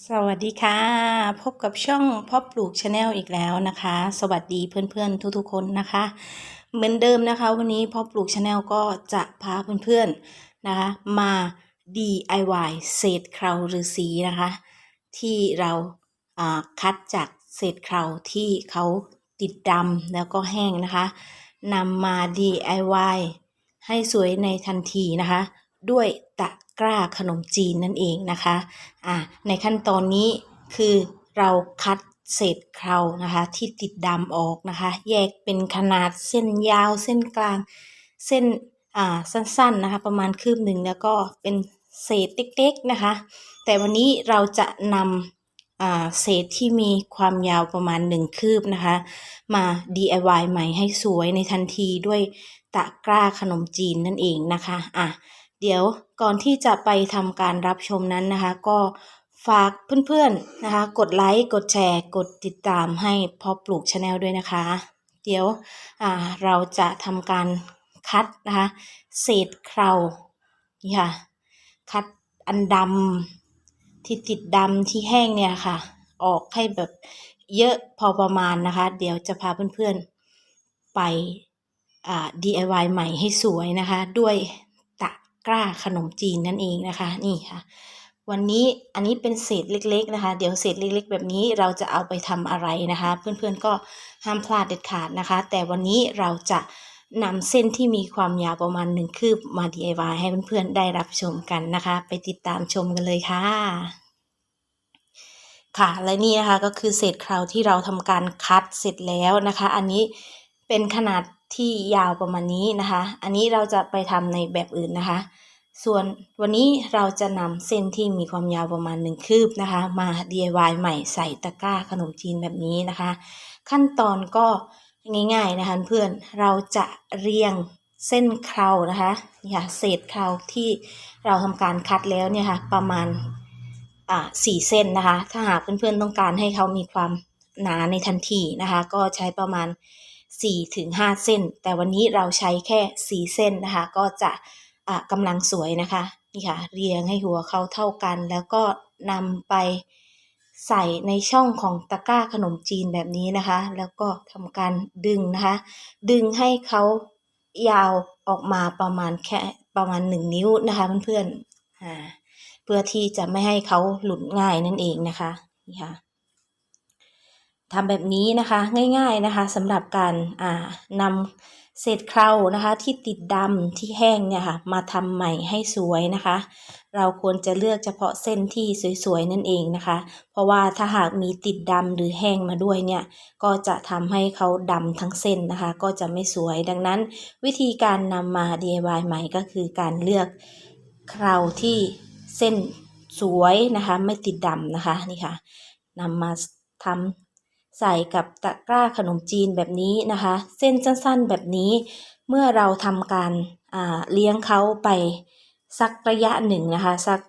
สวัสดีค่ะ พบกับช่องพ่อปลูกชาแนลอีกแล้วนะคะ สวัสดีเพื่อนๆทุกๆคนนะคะ เหมือนเดิมนะคะ วันนี้พ่อปลูกชาแนลก็จะพาเพื่อนๆนะคะ มา DIY เศษเคราฤาษีนะคะ ที่เราคัดจากเศษเคราที่เขาติดดำแล้วก็แห้งนะคะนำมา DIY ให้สวยในทันทีนะคะ ด้วยตะกร้าขนมจีนนั่นเองนะคะอ่าในขั้นตอนนี้คือเราคัดเศษเครานะคะ ที่ติดดำออกนะคะ แยกเป็นขนาดเส้นยาวเส้นกลางเส้นอ่าสั้นๆนะคะ ประมาณคืบหนึ่งแล้วก็เป็นเศษเล็กๆนะคะ แต่วันนี้เราจะนำอ่าเศษที่มีความยาวประมาณหนึ่งคืบนะคะ มา DIY ใหม่ให้สวยในทันทีด้วยตะกร้าขนมจีนนั่นเองนะคะอะ เดี๋ยวก่อนที่จะไปทำการรับชมนั้นนะคะ ก็ฝากเพื่อนๆนะคะ กดไลค์กดแชร์ กดติดตามให้พอปลูกชาแนลด้วยนะคะ เดี๋ยวเราจะทำการคัดนะคะเศษเครานี่ค่ะ คัดอันดำที่ติดดำที่แห้งเนี่ยค่ะ ออกให้แบบเยอะพอประมาณนะคะ เดี๋ยวจะพาเพื่อนๆไปอ่า DIY ใหม่ให้สวยนะคะ ด้วย กร้าขนมจีนนั่นเองนะคะ นี่ค่ะ วันนี้อันนี้เป็นเศษเล็ก ๆ นะคะ เดี๋ยวเศษเล็ก ๆ แบบนี้เราจะเอาไปทำอะไรนะคะ เพื่อนๆก็ห้ามพลาดเด็ดขาดนะคะ แต่วันนี้เราจะนำเส้นที่มีความยาวประมาณหนึ่งคืบมา DIY ให้เพื่อนๆได้รับชมกันนะคะ ไปติดตามชมกันเลยค่ะ ค่ะ และนี่นะคะก็คือเศษคราวที่เราทำการคัดเสร็จแล้วนะคะ อันนี้เป็นขนาด ที่ยาวประมาณนี้นะคะ อันนี้เราจะไปทำในแบบอื่นนะคะ ส่วนวันนี้เราจะนำเส้นที่มีความยาวประมาณหนึ่งคืบนะคะ มา DIY ใหม่ใส่ตะกร้าขนมจีนแบบนี้นะคะ ขั้นตอนก็ง่าย ๆนะคะเพื่อน เราจะเรียงเส้นเครานะคะนี่ค่ะเศษเคราที่เราทำการคัดแล้วเนี่ยค่ะประมาณอ่าสี่เส้นนะคะ ถ้าหากเพื่อนๆต้องการให้เขามีความหนาในทันทีนะคะ ก็ใช้ประมาณ 4ถึง5เส้น แต่วันนี้เราใช้แค่ 4 เส้นนะคะ ก็จะอ่ากำลังสวยนะคะนี่ค่ะเรียงให้หัวเขาเท่ากัน แล้วก็นำไปใส่ในช่องของตะกร้าขนมจีนแบบนี้นะคะ แล้วก็ทำการดึงนะคะ ดึงให้เขายาวออกมาประมาณแค่ประมาณ1นิ้วนะคะเพื่อนๆอ่าเพื่อที่จะไม่ให้เขาหลุดง่ายนั่นเองนะคะนี่ค่ะ ทำแบบนี้นะคะง่ายๆนะคะสำหรับการอ่านำเศษเครานะคะที่ติดดำที่แห้งเนี่ยค่ะมาทำใหม่ให้สวยนะคะ เราควรจะเลือกเฉพาะเส้นที่สวยๆนั่นเองนะคะ เพราะว่าถ้าหากมีติดดำหรือแห้งมาด้วยเนี่ยก็จะทำให้เขาดำทั้งเส้นนะคะ ก็จะไม่สวย ดังนั้น วิธีการนำมา DIY ใหม่ก็คือการเลือกเคราที่เส้นสวยนะคะ ไม่ติดดำนะคะนี่ค่ะนำมาทำ ใส่กับตะกร้าขนมจีนแบบนี้นะคะ เส้นสั้นๆแบบนี้ เมื่อเราทำการเลี้ยงเขาไปสักระยะหนึ่งนะคะ สัก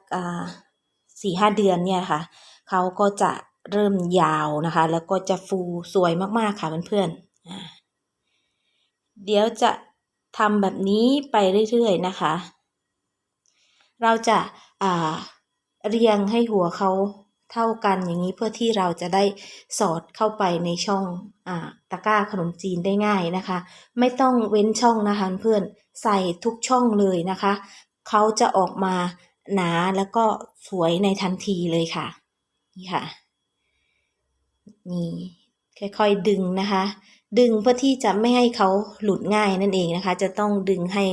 สี่ห้าเดือนเนี่ยค่ะ เขาก็จะเริ่มยาวนะคะ แล้วก็จะฟูสวยมากๆค่ะเพื่อนๆเดี๋ยวจะทำแบบนี้ไปเรื่อยๆนะคะ เราจะเรียงให้หัวเขา เท่ากันอย่างนี้เพื่อที่เราจะได้สอดเข้าไปในช่องอตะกร้าขนมจีนได้ง่ายนะคะ ไม่ต้องเว้นช่องนะคะเพื่อนใส่ทุกช่องเลยนะคะเขาจะออกมาหนาแล้วก็สวยในทันทีเลยค่ะ นี่ค่ะ นี่ค่อยๆดึงนะคะ ดึงเพื่อที่จะไม่ให้เขาหลุดง่ายนั่นเองนะคะ จะต้องดึงให้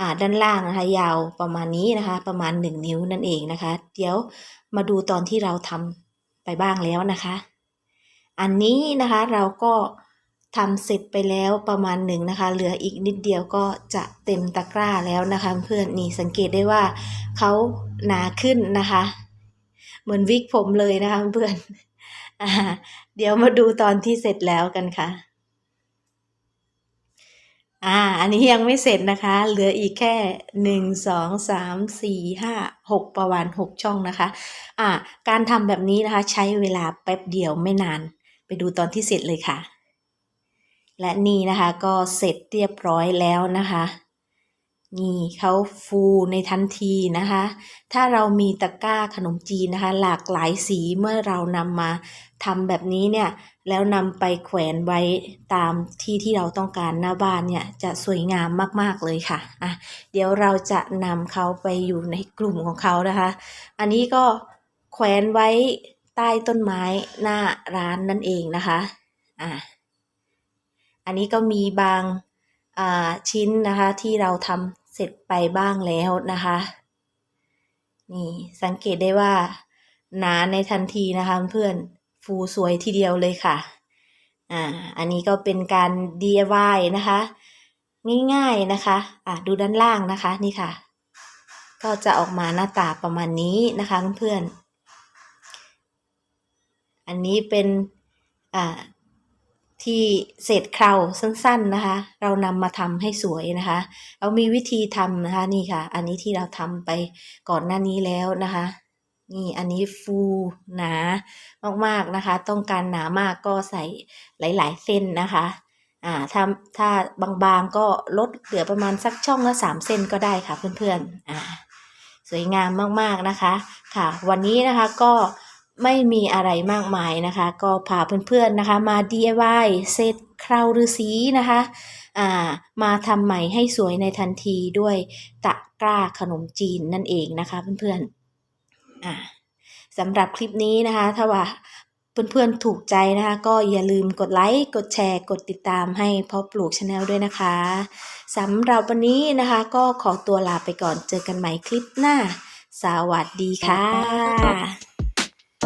อ่าด้านล่างนะคะ ยาวประมาณนี้นะคะ ประมาณ 1 นิ้วนั่นเองนะคะ เดี๋ยว มาดูตอนที่เราทำไปบ้างแล้วนะคะ อันนี้นะคะเราก็ทำเสร็จไปแล้วประมาณหนึ่งนะคะ เหลืออีกนิดเดียวก็จะเต็มตะกร้าแล้วนะคะเพื่อนนี่สังเกตได้ว่าเขาหนาขึ้นนะคะ เหมือนวิกผมเลยนะคะเพื่อนอเดี๋ยวมาดูตอนที่เสร็จแล้วกันค่ะ อ่า อันนี้ยังไม่เสร็จนะคะ เหลืออีกแค่หนึ่งสองสามสี่ห้าหกประมาณหกช่องนะคะ อ่า การทำแบบนี้นะคะ ใช้เวลาแป๊บเดียวไม่นาน ไปดูตอนที่เสร็จเลยค่ะ และนี่นะคะก็เสร็จเรียบร้อยแล้วนะคะ นี่เขาฟูในทันทีนะคะ ถ้าเรามีตะกร้าขนมจีนนะคะ หลากหลายสีเมื่อเรานำมาทำแบบนี้เนี่ย แล้วนำไปแขวนไว้ตามที่ที่เราต้องการหน้าบ้านเนี่ย จะสวยงามมากๆเลยค่ะอะ เดี๋ยวเราจะนำเขาไปอยู่ในกลุ่มของเขานะคะ อันนี้ก็แขวนไว้ใต้ต้นไม้หน้าร้านนั่นเองนะคะอะอันนี้ก็มีบางชิ้นนะคะที่เราทำ เสร็จไปบ้างแล้วนะคะ นี่สังเกตได้ว่า หนาในทันทีนะคะเพื่อนฟูสวยทีเดียวเลยค่ะ อ่า อันนี้ก็เป็นการ DIY นะคะ ง่ายๆนะคะ อะดูด้านล่างนะคะนี่ค่ะ ก็จะออกมาหน้าตาประมาณนี้นะคะเพื่อนๆอันนี้เป็น อ่า ที่เศษเคราสั้น ๆนะคะ เรานำมาทำให้สวยนะคะ เรามีวิธีทำนะคะนี่ค่ะ อันนี้ที่เราทำไปก่อนหน้านี้แล้วนะคะ นี่อันนี้ฟูหนามากๆนะคะ ต้องการหนามากก็ใส่หลาย ๆ เส้นนะคะ อ่าถ้าถ้าบางๆก็ลดเหลือประมาณสักช่องละสามเส้นก็ได้ค่ะเพื่อนๆอ่าสวยงามมากๆนะคะ ค่ะ วันนี้นะคะก็ ไม่มีอะไรมากมายนะคะ ก็พาเพื่อนๆนะคะมา DIY เซตคราวฤาษีนะคะอ่ามาทำใหม่ให้สวยในทันทีด้วยตะกร้าขนมจีนนั่นเองนะคะเพื่อนๆอ่าสำหรับคลิปนี้นะคะ ถ้าว่าเพื่อนๆถูกใจนะคะ ก็อย่าลืมกดไลค์ กดแชร์ กดติดตามให้พ่อปลูกชาแนลด้วยนะคะสำหรับวันนี้นะคะ ก็ขอตัวลาไปก่อนเจอกันใหม่คลิปหน้า สวัสดีค่ะ